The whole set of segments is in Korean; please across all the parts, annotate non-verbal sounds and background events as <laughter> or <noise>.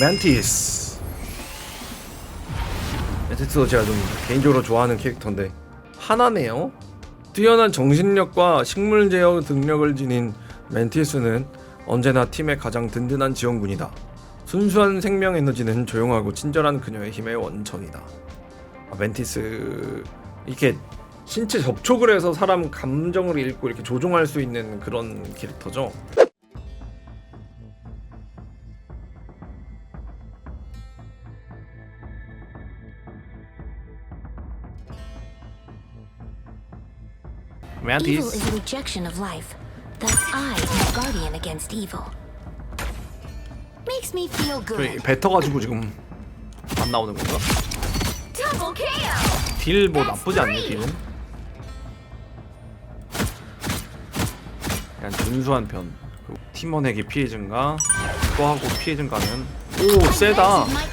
멘티스 멘티스도 제가 좀 개인적으로 좋아하는 캐릭터인데 하나네요. 뛰어난 정신력과 식물 제어 능력을 지닌 멘티스는 언제나 팀의 가장 든든한 지원군이다. 순수한 생명 에너지는 조용하고 친절한 그녀의 힘의 원천이다. 아, 멘티스 이렇게 신체 접촉을 해서 사람 감정을 읽고 이렇게 조종할 수 있는 그런 캐릭터죠 Evil is a rejection of life. Thus, I am a guardian against evil. Makes me feel 저희 good. 뱉어 가지고 지금 안 나오는 건가? Double KO. 딜 뭐 나쁘지 않네 딜은 약간 준수한 편 그리고 팀원에게 피해 증가 또 하고 피해 증가는 오 세다 My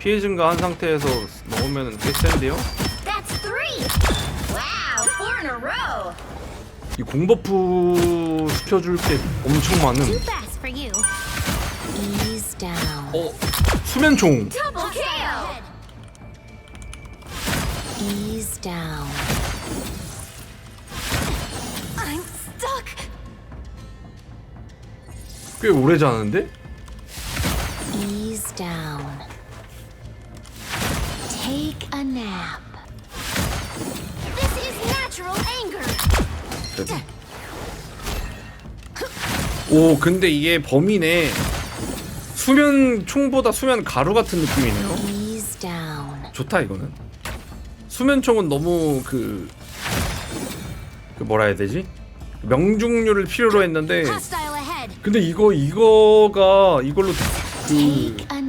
피해 증가 한 상태에서 넣으면 꽤 센데요? 이 공버프 시켜줄 게 엄청 down. 어 수면총. 꽤 오래 자는데? Ease down. Take a nap. This is natural anger. <laughs> 오 근데 이게 범위네 수면 총보다 수면 가루 같은 느낌이네요 down. 좋다 이거는 수면 총은 너무 그, 그 뭐라 해야 되지 명중률을 필요로 했는데 Hostile ahead. 근데 이거 이거가 이걸로 그 Take a nap.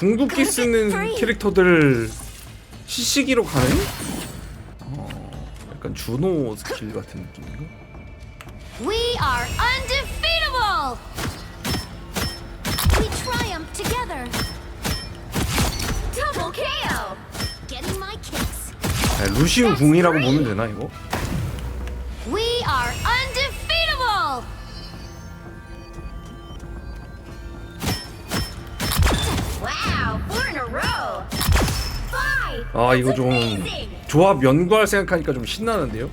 궁극기 쓰는 캐릭터들 시시기로 가네? 어, 약간 준호 스킬 같은 느낌인가? We are undefeatable. We triumph together. Double KO. Getting my kicks. 아, 루시우 궁이라고 보면 되나 이거? 아 이거 좀 조합 연구할 생각하니까 좀 신나는데요?